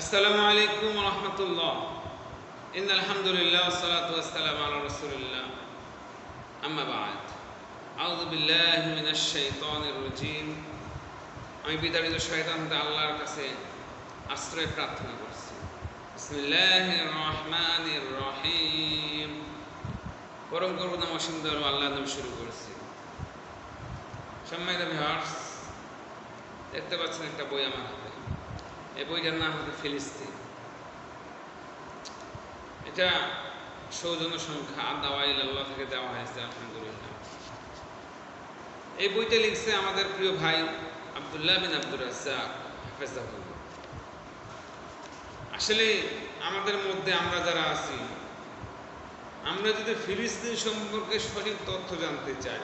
আসসালামু আলাইকুম রহমতুল্লাহ। ইন আলহামদুলিল্লাহ সালাত ওয়াসসালাম আলা রাসূলিল্লাহ। আম্মা বাদ। আউযু বিল্লাহি মিনাশ শাইতানির রাজীম। আমি বিদারিত শয়তান হতে আল্লাহর কাছে আশ্রয় প্রার্থনা করছি। বিসমিল্লাহির রহমানির রহিম। পরম করুণাম সুন্দর আল্লাহ নাম শুরু করছি। সম্মানিত ভিউয়ার্স দেখতে পাচ্ছেন একটা বই আমার এই বইটার নাম হচ্ছে ফিলিস্তিন। এটা সৌজন্য সংখ্যা দাওয়াইল আল্লাহ থেকে দেওয়া হয়েছে, আলহামদুলিল্লাহ। এই বইটা লিখছে আমাদের প্রিয় ভাই আবদুল্লাহ বিন আব্দুর রাজ্জাক, হাফেজাহুল্লাহ। আসলে আমাদের মধ্যে আমরা যারা আছি, আমরা যদি ফিলিস্তিন সম্পর্কে সঠিক তথ্য জানতে চাই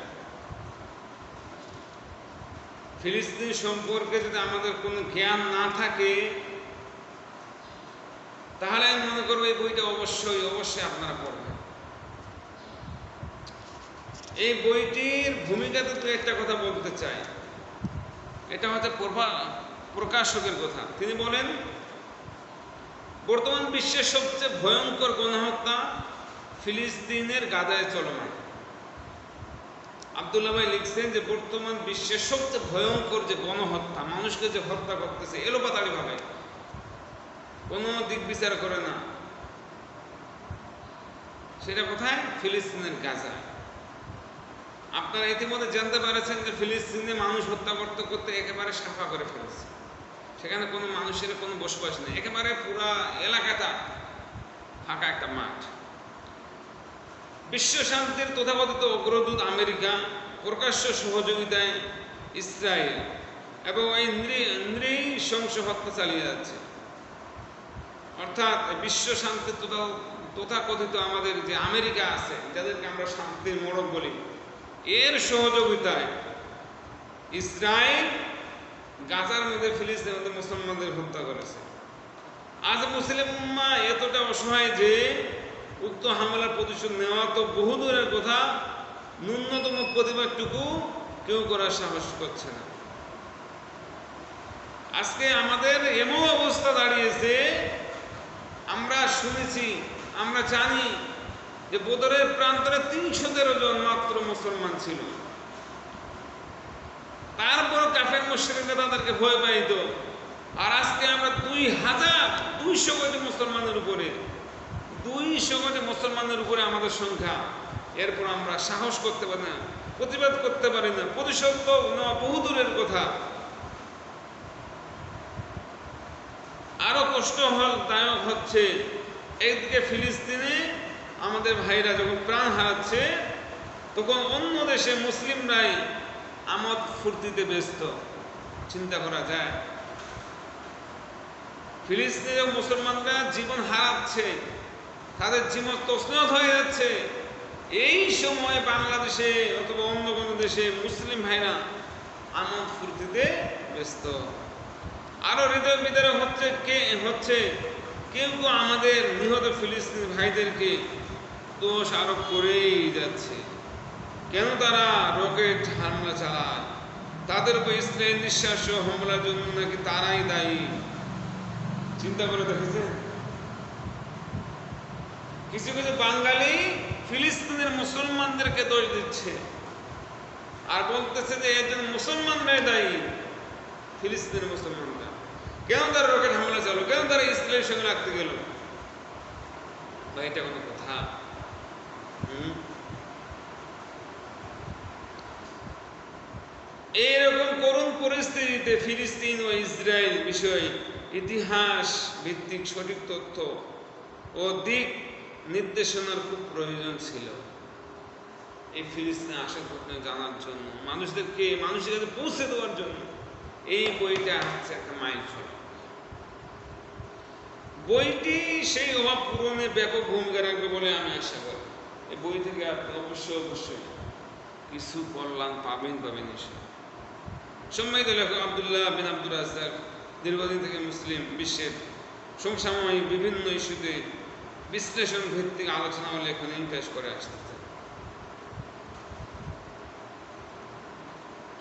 ফিলিস্তিন সম্পর্কে যদি আমাদের কোনো জ্ঞান না থাকে, তাহলে আমি মনে করব এই বইটা অবশ্যই অবশ্যই আপনারা পড়বেন। এই বইটির ভূমিকাতে তো একটা কথা বলতে চাই। এটা হচ্ছে প্রকাশকের কথা। তিনি বলেন, বর্তমান বিশ্বের সবচেয়ে ভয়ঙ্কর গণহত্যা ফিলিস্তিনের গাজায় চলমান। আবদুল্লাহ ভাই লিখছেন যে বর্তমান বিশ্বের সবচেয়ে ভয়ঙ্কর যে গণহত্যা, মানুষকে যে হত্যা করতেছে, এলোপাতাড়ি ভাবে। কোনো দিক বিচার করে না। সেটা কোথায়? ফিলিস্তিনের গাজা। আপনারা ইতিমধ্যে জানতে পারেছেন যে ফিলিস্তিনে মানুষ হত্যা করতে করতে একেবারে সাফা করে ফেলেছে। সেখানে কোনো মানুষের কোনো বসবাস নেই। একেবারে পুরা এলাকাটা ফাঁকা একটা মাঠ। বিশ্ব শান্তির তথাকথিত অগ্রদূত আমেরিকা, প্রকাশ্য সহযোগিতায় ইসরায়েল এবং এই নৃশংস হত্যা চালিয়ে যাচ্ছে। অর্থাৎ বিশ্ব শান্তির তথা, তথাকথিত আমাদের যে আমেরিকা আছে, যাদেরকে আমরা শান্তির মোড়ক বলি, এর সহযোগিতায় ইসরায়েল গাজার মধ্যে, ফিলিস্তিনের মুসলমানদের হত্যা করেছে। আজ মুসলিম এতটা অসহায় যে উক্ত হামলার প্রতিশোধ নেওয়া তো বহু দূরের কথা। ন্যূনতম প্রতিবাদটুকু কেউ করার সাহস করছে না। আজকে আমাদের এমন অবস্থা দাঁড়িয়েছে, আমরা শুনেছি, আমরা জানি যে বোদরের প্রান্তরে তিনশো তেরো জন মাত্র মুসলমান ছিল। তারপর কাফের মুশ্রিকরা তাদেরকে ভয় পাইত। আর আজকে আমরা দুই হাজার দুইশো কোটি মুসলমানের উপরে দুইশো কোটি মুসলমানের উপরে আমাদের সংখ্যা। এরপর আমরা সাহস করতে পারি না, প্রতিবাদ করতে পারি না। প্রতিশোধ নেওয়া বহু দূরের কথা। আরও কষ্টদায়ক হচ্ছে একদিকে ফিলিস্তিনে আমাদের ভাইরা যখন প্রাণ হারাচ্ছে, তখন অন্য দেশে মুসলিমরাই আমদ ফুর্তিতে ব্যস্ত। চিন্তা করা যায়। ফিলিস্তিনে মুসলমানরা জীবন হারাচ্ছে তাদের জীবন তসনত হয়ে যাচ্ছে। এই সময়ে বাংলাদেশে অথবা অন্য কোনো দেশে মুসলিম ভাইরা আমদ ফুর্তিতে ব্যস্ত। আরও হৃদয় বিদারে হচ্ছে কে, হচ্ছে কেউ কেউ আমাদের নিহত ফিলিস্তিন ভাইদেরকে দোষ আরোপ করেই যাচ্ছে। কেন তারা রকেট হামলা চালায়? তাদের উপর ইসরায়েল নিঃশ্বাস হামলার জন্য নাকি তারাই দায়ী? চিন্তা করে দেখেছে কিছু কিছু বাঙালি ফিলিস্তিনের মুসলমানদেরকে দোষ দিচ্ছে। আর বলতেছে যে এর জন্য মুসলমানরাই দায়ী, ফিলিস্তিনের মুসলমানরা। কেন তারা রকেট হামলা চালো কেন তারা ইসরায়েলের সঙ্গে রাখতে গেল? এটা কোনো কথা। এইরকম করুণ পরিস্থিতিতে ফিলিস্তিন ও ইসরায়েল বিষয়ে ইতিহাস ভিত্তিক সঠিক তথ্য ও দিক নির্দেশনার খুব প্রয়োজন ছিল। এই ফিলিস্তিনে আসার ঘটনা জানার জন্য, মানুষদেরকে, মানুষের কাছে পৌঁছে দেওয়ার জন্য এই বইটা হচ্ছে একটা মাইল বইটি সেই অভাব পূরণে ব্যাপক ভূমিকা রাখবে বলে আমি আশা করি। এই বই থেকে আপনি অবশ্যই অবশ্যই কিছু কল্যাণ পাবেন পাবেন সম্মানিত লেখক আবদুল্লাহ বিন আব্দুল রাজাক দীর্ঘদিন থেকে মুসলিম বিশ্বের সমসাময়িক বিভিন্ন ইস্যুতে বিশ্লেষণ ভিত্তিক আলোচনা ও লেখনী পেশ করে আসতেছে।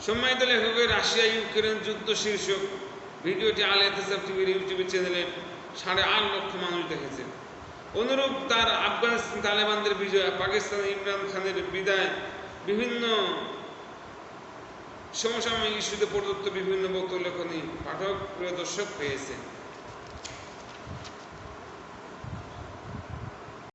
সম্মানিত লেখকের রাশিয়া, ইউক্রেন যুদ্ধ শীর্ষক ভিডিওটি আল এতেসাব টিভির ইউটিউব চ্যানেলে সাড়ে আট লক্ষ মানুষ দেখেছে। অনুরূপ তার আফগানিস্তান তালেবানদের বিজয়, পাকিস্তান ইমরান খানের বিদায়, বিভিন্ন সমসাময়িক ইস্যুতে প্রদত্ত বিভিন্ন বক্তব্য লেখনী পাঠক, প্রিয় দর্শক পেয়েছে।